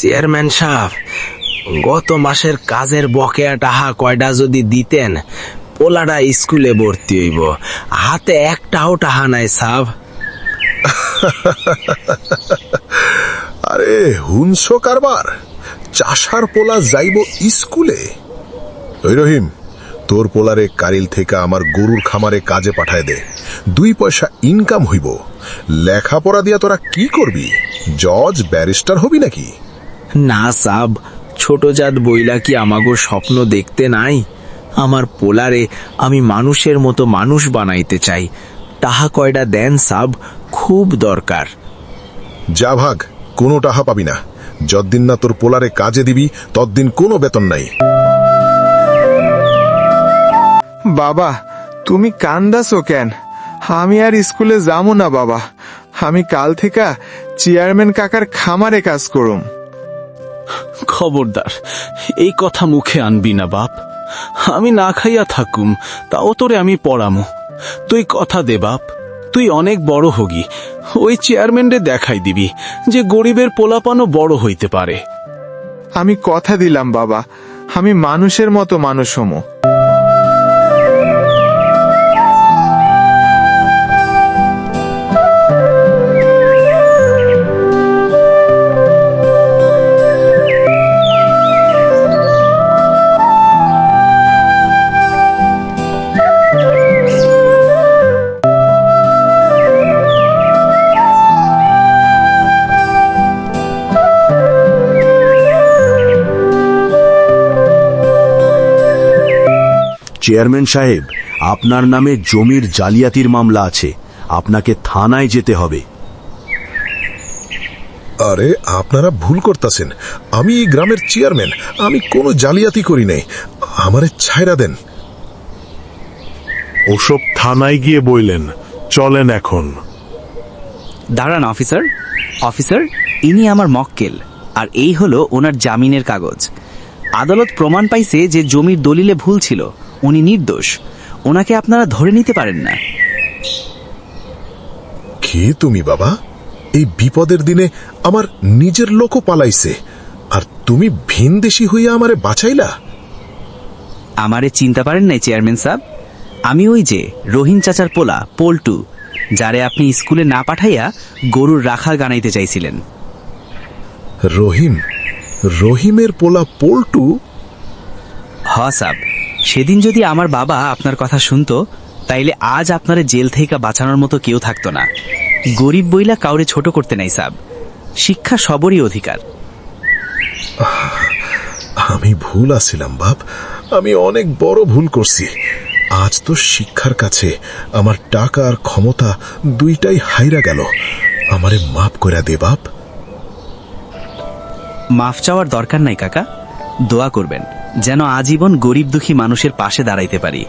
Chairman সাহেব, গত মাসের কাজের বকেয়া টাহা কয়টা যদি দিতেন পোলাটা স্কুলে ভর্তি হইব। হাতে একটাও টাহা নাই সাহ আরে হুনস কারবার? চাষার পোলা যাইব স্কুলে? ওই রহিম, তোর পোলারে কারিল থেকে আমার গরুর খামারে কাজে পাঠায় দে। দুই পয়সা ইনকাম হইব। লেখাপড়া দিয়া তোরা কি করবি? জজ ব্যারিস্টার হবি নাকি? না সাব ছোট জাত বইলা কি আমাগো স্বপ্ন দেখতে নাই? আমার পোলারে আমি মানুষের মতো মানুষ বানাইতে চাই টাহা কয়টা দেন সাব খুব দরকার। যা ভাগ কোনো টাহা পাবি না। যতদিন না তোর পোলারে কাজে দিবি ততদিন কোনো বেতন নাই। বাবা তুমি কান্দাছো কেন? আমি আর স্কুলে যাব না বাবা। আমি কাল থেকে চেয়ারম্যান কাকার খামারে কাজ করুম। খবরদার, এই কথা মুখে আনবি না বাপ। আমি না খাইয়া থাকুম, তাও তোরে আমি পড়ামো। তুই কথা দে বাপ, তুই অনেক বড় হগি, ওই চেয়ারম্যানরে দেখাই দিবি যে গরিবের পোলাপানও বড় হইতে পারে। আমি কথা দিলাম বাবা, আমি মানুষের মতো মানুষ হমো। চেয়ারম্যান সাহেব আপনার নামে জমির জালিয়াতির মামলা আছে। আপনাকে থানায় যেতে হবে। আরে আপনারা ভুল করতেছেন। আমি এই গ্রামের চেয়ারম্যান। আমি কোনো জালিয়াতি করি নাই। আমারে ছায়রা দেন। ওসব থানায় গিয়ে বইলেন। চলেন এখন। দাঁড়ান অফিসার। অফিসার ইনি আমার মক্কেল আর এই হলো ওনার জামিনের কাগজ। আদালত প্রমাণ পাইছে যে জমির দলিলে ভুল ছিল। উনি নির্দোষ। ওনাকে আপনারা ধরে নিতে পারেন না। কে তুমি বাবা? এই বিপদের দিনে আমার নিজের লোকও পালাইছে। আর তুমি ভিনদেশি হইয়া আমারে বাঁচাইলা? আমারে চিন্তা পারেন নাই চেয়ারম্যান সাহেব? আমি ওই যে রহিম চাচার পোলা পল্টু যারে আপনি স্কুলে না পাঠাইয়া গরুর রাখাল গানাইতে চাইছিলেন। রহিম রহিমের পোলা পল্টু? হ সাব সেদিন যদি আমার বাবা আপনার কথা শুনতো তাইলে আজ আপনার জেল থেকে বাঁচানোর মতো কেউ থাকতো না। গরিব বইলা কাউরে ছোট করতে নাই সাব। শিক্ষা সবরই অধিকার। আমি ভুল আছিলাম বাপ। আমি অনেক বড় ভুল করছি। আজ তো শিক্ষার কাছে আমার টাকা আর ক্ষমতা দুইটাই হাইরা গেল। আমারে মাফ করে দে বাপ। মাফ চাওয়ার দরকার নাই কাকা। দোয়া করবেন। যেন আজীবন গরিব দুঃখী মানুষের পাশে দাঁড়াইতে পারি।